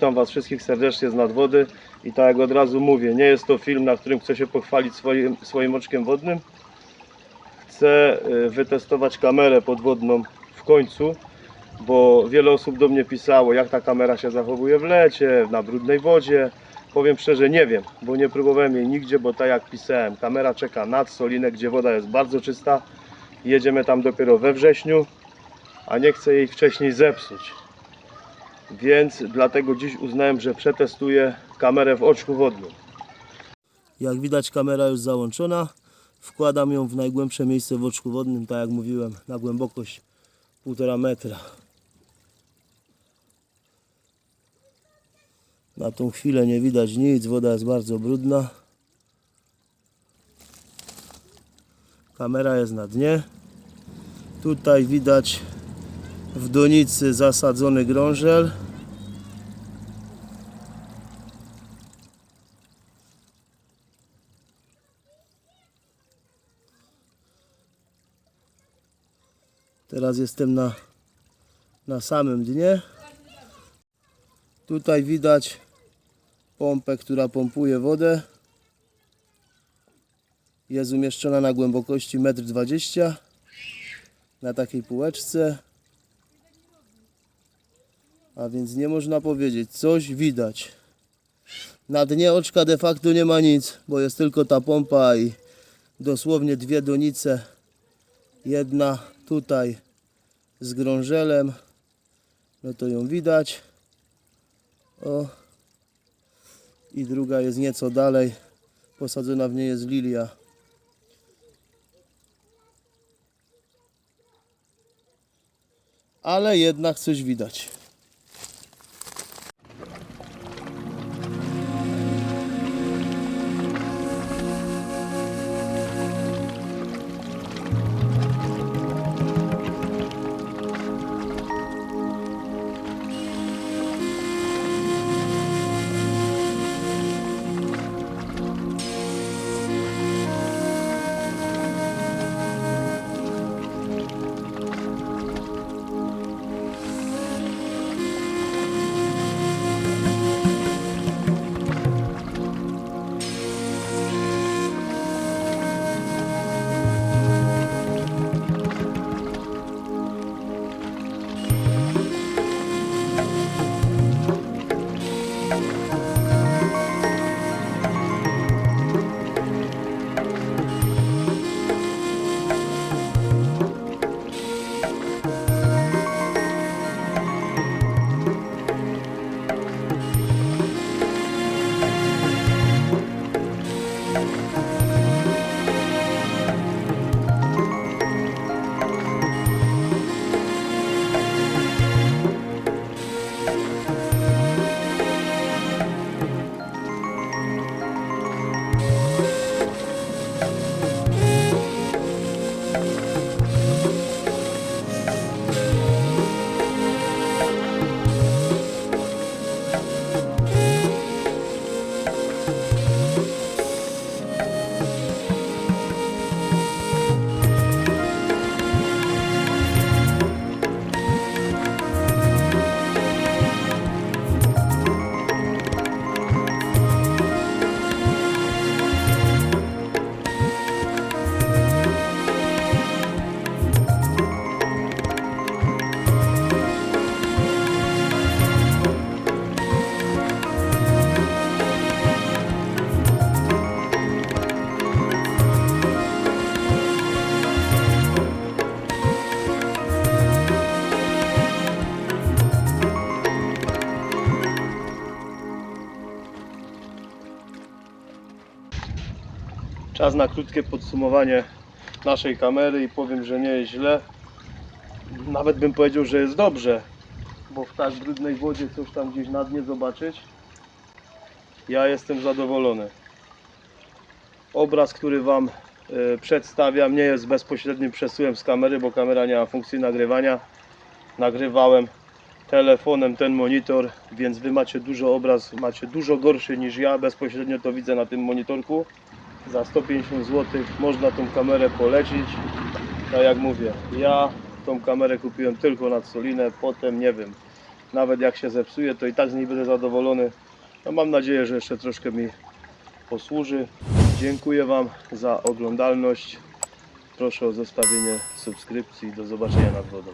Witam Was wszystkich serdecznie z nadwody i tak jak od razu mówię, nie jest to film, na którym chcę się pochwalić swoim, swoim oczkiem wodnym. Chcę y, wytestować kamerę podwodną w końcu, bo wiele osób do mnie pisało, jak ta kamera się zachowuje w lecie, na brudnej wodzie. Powiem szczerze, nie wiem, bo nie próbowałem jej nigdzie, bo tak jak pisałem, kamera czeka nad Solinę, gdzie woda jest bardzo czysta. Jedziemy tam dopiero we wrześniu, a nie chcę jej wcześniej zepsuć. Więc dlatego dziś uznałem, że przetestuję kamerę w oczku wodnym. Jak widać kamera już załączona. Wkładam ją w najgłębsze miejsce w oczku wodnym, tak jak mówiłem, na głębokość 1,5 metra. Na tą chwilę nie widać nic, woda jest bardzo brudna. Kamera jest na dnie. Tutaj widać w donicy zasadzony grążel. Teraz jestem na, na samym dnie. Tutaj widać pompę, która pompuje wodę. Jest umieszczona na głębokości 1,20 m na takiej półeczce. A więc nie można powiedzieć, coś widać. Na dnie oczka de facto nie ma nic, bo jest tylko ta pompa i dosłownie dwie donice. Jedna tutaj z grążelem, no to ją widać. O. I druga jest nieco dalej, posadzona w niej jest lilia. Ale jednak coś widać. Czas na krótkie podsumowanie naszej kamery i powiem, że nie jest źle. Nawet bym powiedział, że jest dobrze, bo w tak brudnej wodzie coś tam gdzieś na dnie zobaczyć. Ja jestem zadowolony. Obraz, który Wam e, przedstawiam, nie jest bezpośrednim przesyłem z kamery, bo kamera nie ma funkcji nagrywania. Nagrywałem telefonem ten monitor, więc Wy macie dużo obraz, macie dużo gorszy niż ja. Bezpośrednio to widzę na tym monitorku za 150 zł można tą kamerę polecić. Tak jak mówię, ja tą kamerę kupiłem tylko nad Solinę, potem nie wiem, Nawet jak się zepsuje, to i tak z niej będę zadowolony. No mam nadzieję, że jeszcze troszkę mi posłuży. Dziękuję Wam za oglądalność. Proszę o zostawienie subskrypcji. Do zobaczenia nad wodą.